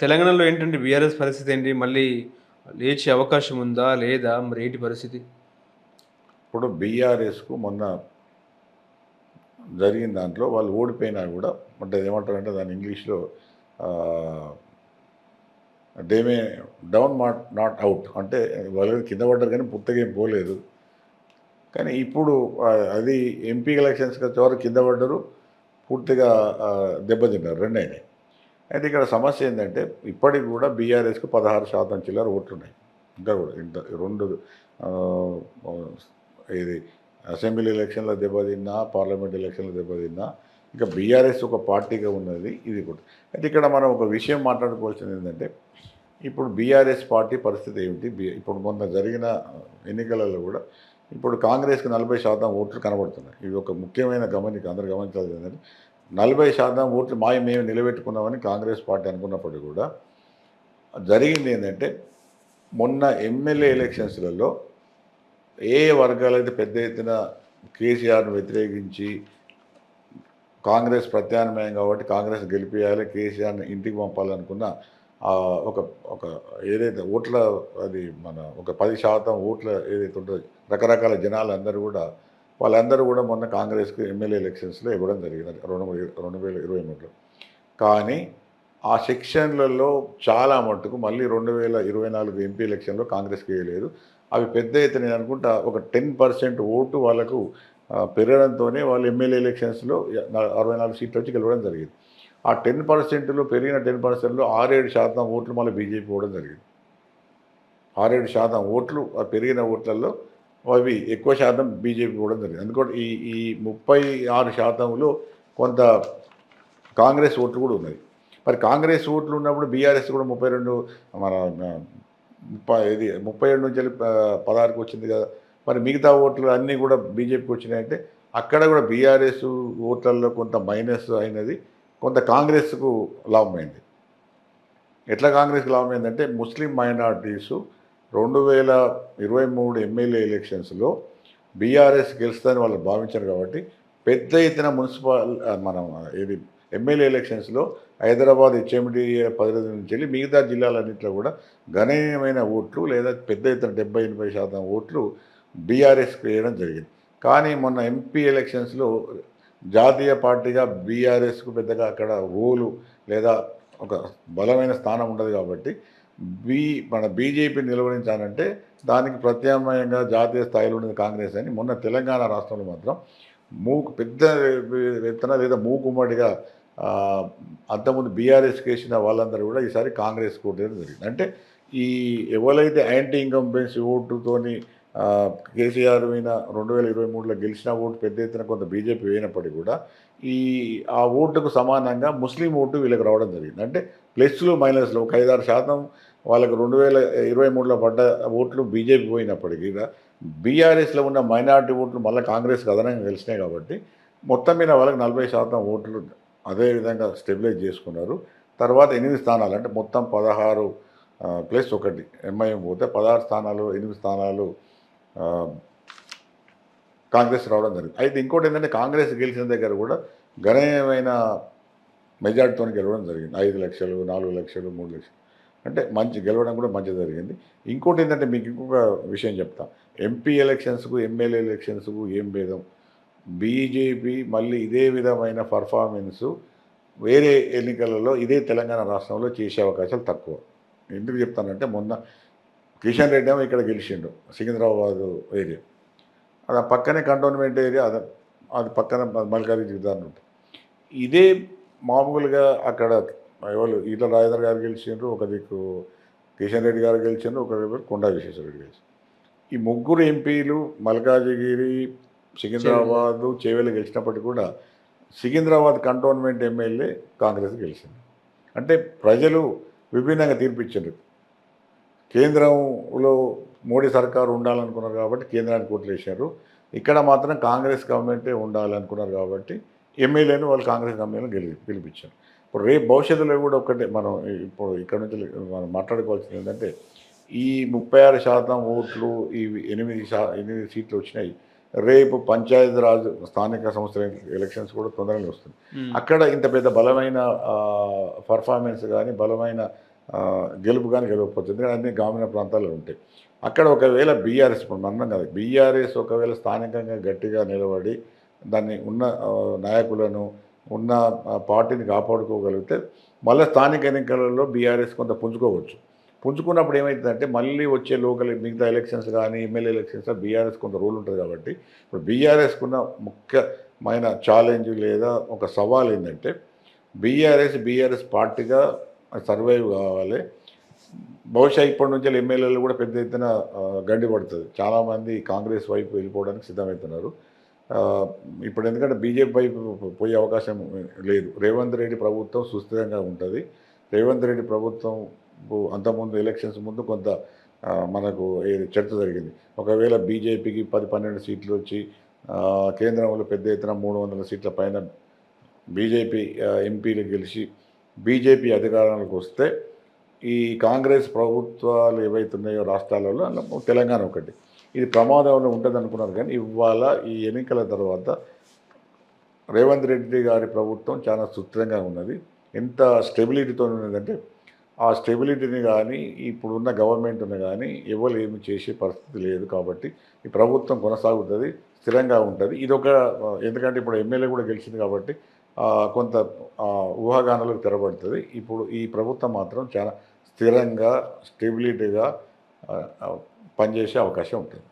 తెలంగాణలో ఏంటంటే బీఆర్ఎస్ పరిస్థితి ఏంటి? మళ్ళీ లేచే అవకాశం ఉందా? లేదా? మరి ఏంటి పరిస్థితి? ఇప్పుడు బీఆర్ఎస్కు మొన్న జరిగిన దాంట్లో వాళ్ళు ఓడిపోయినా కూడా అంటే ఏమంటారంటే దాని ఇంగ్లీష్లో డేమే డౌన్ మాట్ నాట్ అవుట్. అంటే వాళ్ళు కింద పడ్డారు కానీ పుత్తగా ఏం పోలేదు. కానీ ఇప్పుడు అది ఎంపీ ఎలక్షన్స్కి వచ్చేవారు కింద పడ్డరు పూర్తిగా దెబ్బతిన్నారు రెండు అయినాయి అయితే ఇక్కడ సమస్య ఏంటంటే ఇప్పటికి కూడా బీఆర్ఎస్కి పదహారు శాతం చిల్లర ఓట్లు ఉన్నాయి ఇంకా కూడా ఇంత రెండు ఇది అసెంబ్లీ ఎలక్షన్లో దెబ్బతిన్నా పార్లమెంట్ ఎలక్షన్లో దెబ్బతిన్నా ఇంకా బీఆర్ఎస్ ఒక పార్టీగా ఉన్నది ఇది కూడా. అయితే ఇక్కడ మనం ఒక విషయం మాట్లాడుకోవాల్సింది ఏంటంటే ఇప్పుడు బీఆర్ఎస్ పార్టీ పరిస్థితి ఏమిటి? బి- ఇప్పుడు మొన్న జరిగిన ఎన్నికలలో కూడా ఇప్పుడు కాంగ్రెస్కి నలభై శాతం ఓట్లు కనబడుతున్నాయి. ఇది ఒక ముఖ్యమైన గమనిక అందరు గమనించాల్సింది ఏంటంటే నలభై శాతం ఓట్లు మాయ మేము నిలబెట్టుకున్నామని కాంగ్రెస్ పార్టీ అనుకున్నప్పటికీ కూడా జరిగింది ఏంటంటే మొన్న ఎమ్మెల్యే ఎలక్షన్స్లలో ఏ వర్గాలైతే పెద్ద ఎత్తున కేసీఆర్ను వ్యతిరేకించి కాంగ్రెస్ ప్రత్యామ్నాయం కాబట్టి కాంగ్రెస్ గెలిపించాలి కేసీఆర్ని ఇంటికి పంపాలనుకున్న ఒక ఒక ఏదైతే ఓట్ల అది మన ఒక పది శాతం ఓట్ల ఏదైతే ఉంటుందో రకరకాల జనాలు అందరూ కూడా వాళ్ళందరూ కూడా మొన్న కాంగ్రెస్కి ఎమ్మెల్యే ఎలక్షన్స్లో ఇవ్వడం జరిగింది. రెండు వేల- రెండు వేల ఇరవై మూడులో. కానీ ఆ సెక్షన్లలో చాలా మట్టుకు మళ్ళీ రెండు వేల ఇరవై నాలుగు ఎంపీ ఎలక్షన్లో కాంగ్రెస్కి వేయలేదు. అవి పెద్ద ఎత్తున నేను అనుకుంటా ఒక టెన్ పర్సెంట్ ఓటు వాళ్ళకు పెరగడంతోనే వాళ్ళు ఎమ్మెల్యే ఎలక్షన్స్లో అరవై నాలుగు సీట్లు వచ్చి గెలవడం జరిగింది. ఆ టెన్ పర్సెంట్లో పెరిగిన టెన్ పర్సెంట్లో ఆరేడు శాతం ఓట్లు మళ్ళీ బీజేపీ పోవడం జరిగింది. ఆరేడు శాతం ఓట్లు పెరిగిన ఓట్లలో అవి ఎక్కువ శాతం బీజేపీ కూడా జరిగింది. అందుకని ఈ ఈ ముప్పై ఆరు శాతంలో కొంత కాంగ్రెస్ ఓట్లు కూడా ఉన్నాయి. మరి కాంగ్రెస్ ఓట్లు ఉన్నప్పుడు బీఆర్ఎస్ కూడా ముప్పై రెండు మన ముప్పై ఇది ముప్పై ఏడు నుంచి వెళ్ళి పదహారుకి వచ్చింది కదా. మరి మిగతా ఓట్లు అన్నీ కూడా బీజేపీకి వచ్చినాయంటే అక్కడ కూడా బీఆర్ఎస్ ఓట్లలో కొంత మైనస్ అయినది కొంత కాంగ్రెస్కు లాభమైంది. ఎట్లా కాంగ్రెస్కి లాభమైందంటే ముస్లిం మైనార్టీసు రెండు వేల ఇరవై మూడు ఎమ్మెల్యే ఎలక్షన్స్లో బీఆర్ఎస్ గెలుస్తుందని వాళ్ళు భావించారు కాబట్టి పెద్ద ఎత్తున మున్సిపల్ మనం ఇది ఎమ్మెల్యే ఎలక్షన్స్లో హైదరాబాద్ హెచ్ఎండి పరిధి నుంచి వెళ్ళి మిగతా జిల్లాలన్నింటిలో కూడా గణనీయమైన ఓట్లు లేదా పెద్ద ఎత్తున డెబ్బై ఎనభై శాతం ఓట్లు బీఆర్ఎస్కి వేయడం జరిగింది. కానీ మొన్న ఎంపీ ఎలక్షన్స్లో జాతీయ పార్టీగా బీఆర్ఎస్కు పెద్దగా అక్కడ రోలు లేదా ఒక బలమైన స్థానం ఉండదు కాబట్టి బీ మన బీజేపీ నిలవరించాలంటే దానికి ప్రత్యామ్నాయంగా జాతీయ స్థాయిలో ఉన్నది కాంగ్రెస్ అని మొన్న తెలంగాణ రాష్ట్రంలో మాత్రం మూకు పెద్ద ఎత్తున లేదా మూకుమ్మడిగా అంతకుముందు బీఆర్ఎస్కి వేసిన వాళ్ళందరూ కూడా ఈసారి కాంగ్రెస్ ఓటేయడం జరిగింది. అంటే ఈ ఎవరైతే యాంటీ ఇన్కంబెన్సీ ఓటుతోని కేసీఆర్ మీద రెండు వేల ఇరవై మూడులో గెలిచిన ఓటు పెద్ద ఎత్తున కొంత బీజేపీ వేయినప్పటికీ కూడా ఈ ఆ ఓటుకు సమానంగా ముస్లిం ఓటు వీళ్ళకి రావడం జరిగింది. అంటే ప్లస్లు మైనస్లు ఒక ఐదారు శాతం వాళ్ళకి రెండు వేల ఇరవై మూడులో పడ్డ ఓట్లు బీజేపీ పోయినప్పటికీ బీఆర్ఎస్లో ఉన్న మైనార్టీ ఓట్లు మళ్ళీ కాంగ్రెస్కి అదనంగా గెలిచినాయి కాబట్టి మొత్తం మీద వాళ్ళకి నలభై శాతం ఓట్లు అదేవిధంగా స్టెబిలైజ్ చేసుకున్నారు. తర్వాత ఎనిమిది స్థానాలు అంటే మొత్తం పదహారు ప్లస్ ఒకటి ఎంఐఎం పోతే పదహారు స్థానాలు ఎనిమిది స్థానాలు కాంగ్రెస్ రావడం జరిగింది. అయితే ఇంకోటి ఏంటంటే కాంగ్రెస్ గెలిచిన దగ్గర కూడా గణనీయమైన మెజార్టీతో గెలవడం జరిగింది. ఐదు లక్షలు నాలుగు లక్షలు మూడు లక్షలు. అంటే మంచి గెలవడం కూడా మంచి జరిగింది. ఇంకోటి ఏంటంటే మీకు ఇంకొక విషయం చెప్తా. ఎంపీ ఎలక్షన్స్కు ఎమ్మెల్యే ఎలక్షన్స్కు ఏం భేదం? బీజేపీ మళ్ళీ ఇదే విధమైన పర్ఫార్మెన్సు వేరే ఎన్నికలలో ఇదే తెలంగాణ రాష్ట్రంలో చేసే అవకాశాలు తక్కువ. ఎందుకు చెప్తానంటే మొన్న కిషన్ రెడ్డి ఏమో ఇక్కడ గెలిచిండు సికింద్రాబాద్ ఏరియా. అది ఆ పక్కనే కంటోన్మెంట్ ఏరియా అది అది పక్కన మల్కారి దాని ఉంటుంది. ఇదే మామూలుగా అక్కడ ఎవరు ఈటల రాజేంద్ర గారు గెలిచిండ్రు ఒక దిక్కు కిషన్ రెడ్డి గారు గెలిచిండ్రు ఒక దిక్కు కొండా విశ్వేశ్వరరెడ్డి ఈ ముగ్గురు ఎంపీలు మల్కాజిగిరి సికింద్రాబాద్ చేవెలు గెలిచినప్పటికీ కూడా సికింద్రాబాద్ కంటోన్మెంట్ ఎమ్మెల్యే కాంగ్రెస్ గెలిచింది. అంటే ప్రజలు విభిన్నంగా తీర్పిచ్చారు కేంద్రంలో మోడీ సర్కారు ఉండాలనుకున్నారు కాబట్టి కేంద్రానికి ఓట్లు వేశారు. ఇక్కడ మాత్రం కాంగ్రెస్ గవర్నమెంటే ఉండాలనుకున్నారు కాబట్టి ఎమ్మెల్యేను వాళ్ళు కాంగ్రెస్ గవర్నమెంట్ గెలి గెలిపించారు. ఇప్పుడు రేపు భవిష్యత్తులో కూడా ఒకటే మనం ఇప్పుడు ఇక్కడ నుంచి మనం మాట్లాడుకోవాల్సింది ఏంటంటే ఈ ముప్పై ఆరు శాతం ఓట్లు ఈ ఎనిమిది శా ఎనిమిది సీట్లు వచ్చినాయి. రేపు పంచాయతీరాజ్ స్థానిక సంస్థల ఎలక్షన్స్ కూడా తొందరగా వస్తుంది అక్కడ ఇంత పెద్ద బలమైన పర్ఫార్మెన్స్ కానీ బలమైన గెలుపు కానీ గెలవకపోతుంది అన్ని గ్రామీణ ప్రాంతాల్లో ఉంటాయి. అక్కడ ఒకవేళ బీఆర్ఎస్ ఇప్పుడు మనం కాదు బీఆర్ఎస్ ఒకవేళ స్థానికంగా గట్టిగా నిలబడి దాన్ని ఉన్న నాయకులను ఉన్న ఆ, పార్టీని కాపాడుకోగలిగితే మళ్ళీ స్థానిక ఎన్నికలలో బీఆర్ఎస్ కొంత పుంజుకోవచ్చు. పుంజుకున్నప్పుడు ఏమవుతుందంటే మళ్ళీ వచ్చే లోకల్ మిగతా ఎలక్షన్స్ కానీ ఎమ్మెల్యే ఎలక్షన్స్ బీఆర్ఎస్ కొంత రూల్ ఉంటుంది కాబట్టి ఇప్పుడు బీఆర్ఎస్కున్న ముఖ్యమైన ఛాలెంజ్ లేదా ఒక సవాల్ ఏంటంటే బీఆర్ఎస్ బీఆర్ఎస్ పార్టీగా సర్వైవ్ కావాలి. బహుశా ఇప్పటి నుంచి ఎమ్మెల్యేలు కూడా పెద్ద ఎత్తున గండి పడుతుంది. చాలామంది కాంగ్రెస్ వైపు వెళ్ళిపోవడానికి సిద్ధమవుతున్నారు. ఇప్పుడు ఎందుకంటే బీజేపీ వైపు పోయే అవకాశం లేదు. రేవంత్ రెడ్డి ప్రభుత్వం సుస్థిరంగా ఉంటుంది. రేవంత్ రెడ్డి ప్రభుత్వం అంతకుముందు ఎలక్షన్స్ ముందు కొంత మనకు చర్చ జరిగింది. ఒకవేళ బీజేపీకి పది పన్నెండు సీట్లు వచ్చి కేంద్రంలో పెద్ద ఎత్తున మూడు వందల సీట్ల పైన బీజేపీ ఎంపీలు గెలిచి బీజేపీ అధికారంలోకి వస్తే ఈ కాంగ్రెస్ ప్రభుత్వాలు ఏవైతే ఉన్నాయో రాష్ట్రాలలో తెలంగాణ ఒకటి. ఇది ప్రమాదంలో ఉంటుంది అనుకున్నారు కానీ ఇవాళ ఈ ఎన్నికల తర్వాత రేవంత్ రెడ్డి గారి ప్రభుత్వం చాలా సుస్థిరంగా ఉన్నది. ఎంత స్టెబిలిటీతో ఉన్నదంటే ఆ స్టెబిలిటీని కానీ ఇప్పుడున్న గవర్నమెంట్ని కానీ ఎవరు ఏమి చేసే పరిస్థితి లేదు కాబట్టి ఈ ప్రభుత్వం కొనసాగుతుంది స్థిరంగా ఉంటుంది. ఇది ఒక ఎందుకంటే ఇప్పుడు ఎమ్మెల్యే కూడా గెలిచింది కాబట్టి కొంత ఊహాగానాలకు తెరబడుతుంది. ఇప్పుడు ఈ ప్రభుత్వం మాత్రం చాలా స్థిరంగా స్టెబిలిటీగా పనిచేసే అవకాశం ఉంటుంది.